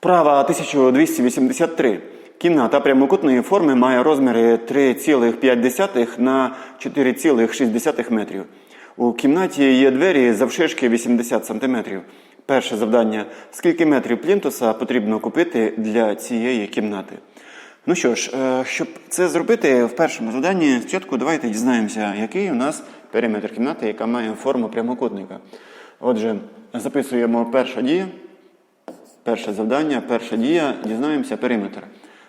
Вправа 1283. Кімната прямокутної форми має розміри 3,5 на 4,6 метрів. У кімнаті є двері завширшки 80 см. Перше завдання: скільки метрів плінтуса потрібно купити для цієї кімнати? Ну що ж, е, щоб це зробити в першому завданні, спочатку давайте дізнаємося, який у нас периметр кімнати, яка має форму прямокутника. Отже, записуємо перша дія. Перше завдання, перша дія, дізнаємося периметр.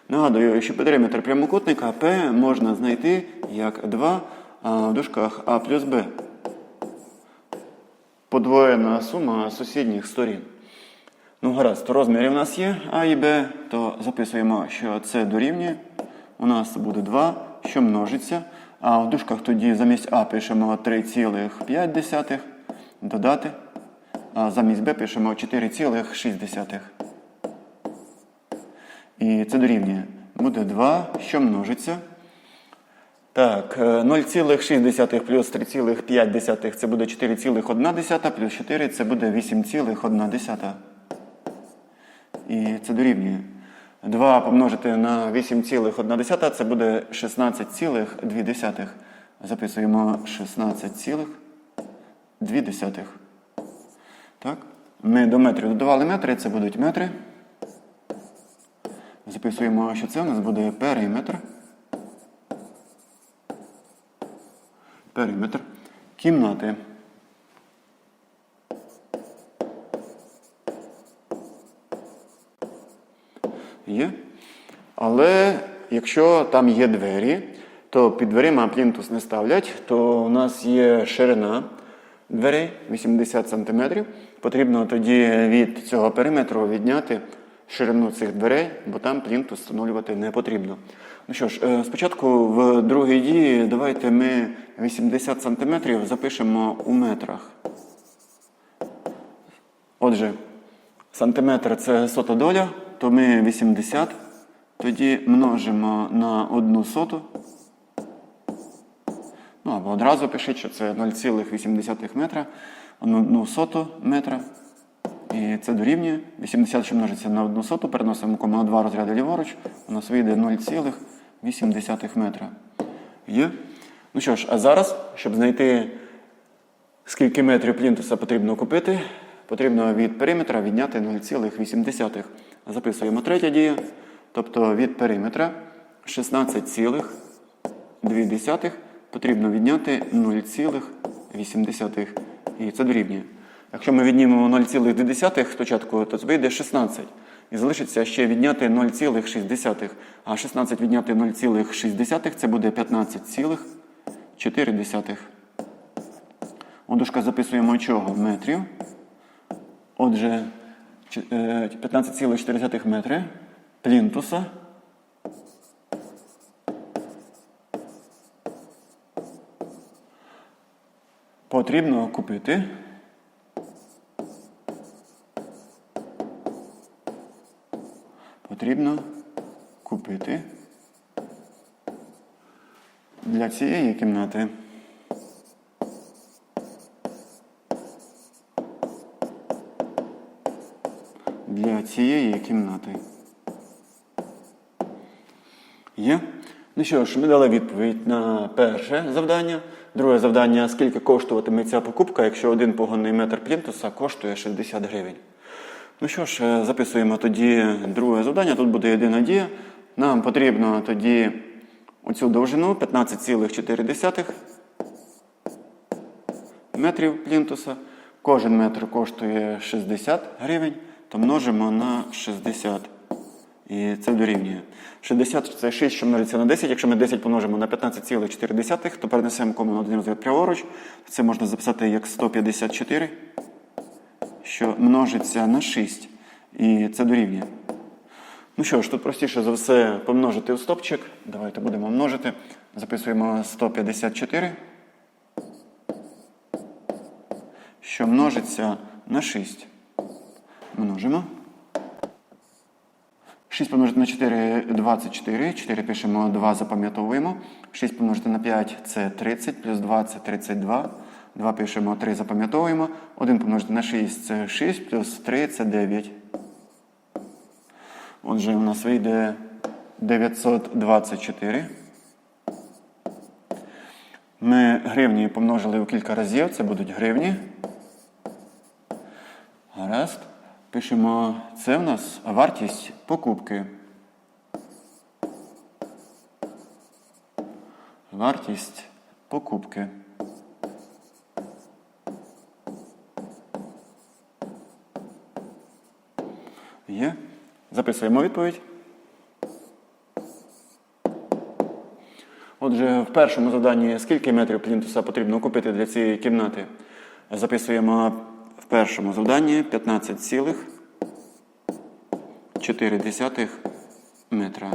Нагадую, що периметр прямокутника P можна знайти як 2 в дужках А плюс Б. Подвоєна сума сусідніх сторін. Ну, гаразд, розміри у нас є А і Б, то записуємо, що це дорівнює. У нас буде 2, що множиться. А в дужках тоді замість А пишемо 3,5 додати. Замість Б пишемо 4,6. І це дорівнює. Буде 2, що множиться. Так, е, 0,6 плюс 3,5 це буде 4,1, плюс 4 це буде 8,1. І це дорівнює. 2 помножити на 8,1 це буде 16,2. Записуємо 16,2. Так? Ми до метрів додавали метри, це будуть метри. Записуємо, що це у нас буде периметр. Периметр кімнати. Є. Але якщо там є двері, то під дверима плінтус не ставлять, то у нас є ширина дверей 80 см. Потрібно тоді від цього периметру відняти ширину цих дверей, бо там плінтус встановлювати не потрібно. Ну що ж, е, спочатку в другій дії давайте ми 80 см запишемо у метрах. Отже, сантиметр це сота доля, то ми 80, тоді множимо на одну соту. Ну або одразу пишіть, що це 0,8 метра, одну соту метра. І це дорівнює. 80, що множиться на одну соту, переносимо кому на два розряди ліворуч, у нас вийде 0,8 метра. Є? Ну що ж, а зараз, щоб знайти, скільки метрів плінтуса потрібно купити, потрібно від периметра відняти 0,8. Записуємо третя дія. Тобто від периметра 16,2 потрібно відняти 0,8. І це дорівнює. Якщо ми віднімемо 0,2 спочатку, то це вийде 16. І залишиться ще відняти 0,6. А 16 відняти 0,6 це буде 15,4. У дужка записуємо чого? Метрів. Отже, е, 15,4 метри плінтуса. Потрібно купити. Потрібно купити для цієї кімнати. Для цієї кімнати. Є? Ну що ж, ми дали відповідь на перше завдання. Друге завдання, скільки коштуватиме ця покупка, якщо один погонний метр плінтуса коштує 60 гривень. Ну що ж, е, записуємо тоді друге завдання. Тут буде єдина дія. Нам потрібно тоді оцю довжину 15,4 метрів плінтуса. Кожен метр коштує 60 гривень, то множимо на 60. І це дорівнює. 60 це 6, що множиться на 10. Якщо ми 10 помножимо на 15,4, то перенесемо кому на один розряд праворуч. Це можна записати як 154, що множиться на 6. І це дорівнює. Ну що ж, тут простіше за все помножити у стопчик. Давайте будемо множити. Записуємо 154, що множиться на 6. Множимо. 6 помножити на 4 24. 4 пишемо, 2 запам'ятовуємо. 6 помножити на 5 це 30, плюс 2 це 32. 2 пишемо, 3 запам'ятовуємо. 1 помножити на 6 це 6, плюс 3 це 9. Отже, у нас вийде 924. Ми гривні помножили у кілька разів, це будуть гривні. Гаразд. Пишемо, це в нас вартість покупки. Вартість покупки. Є. Записуємо відповідь. Отже, в першому завданні скільки метрів плінтуса потрібно купити для цієї кімнати? Записуємо першому завданні 15,4 метра.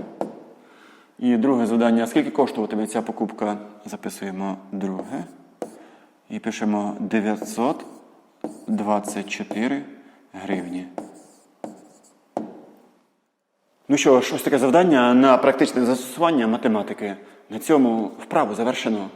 І друге завдання. Скільки коштуватиме ця покупка? Записуємо друге. І пишемо 924 гривні. Ну що ж, ось таке завдання на практичне застосування математики. На цьому вправу завершено.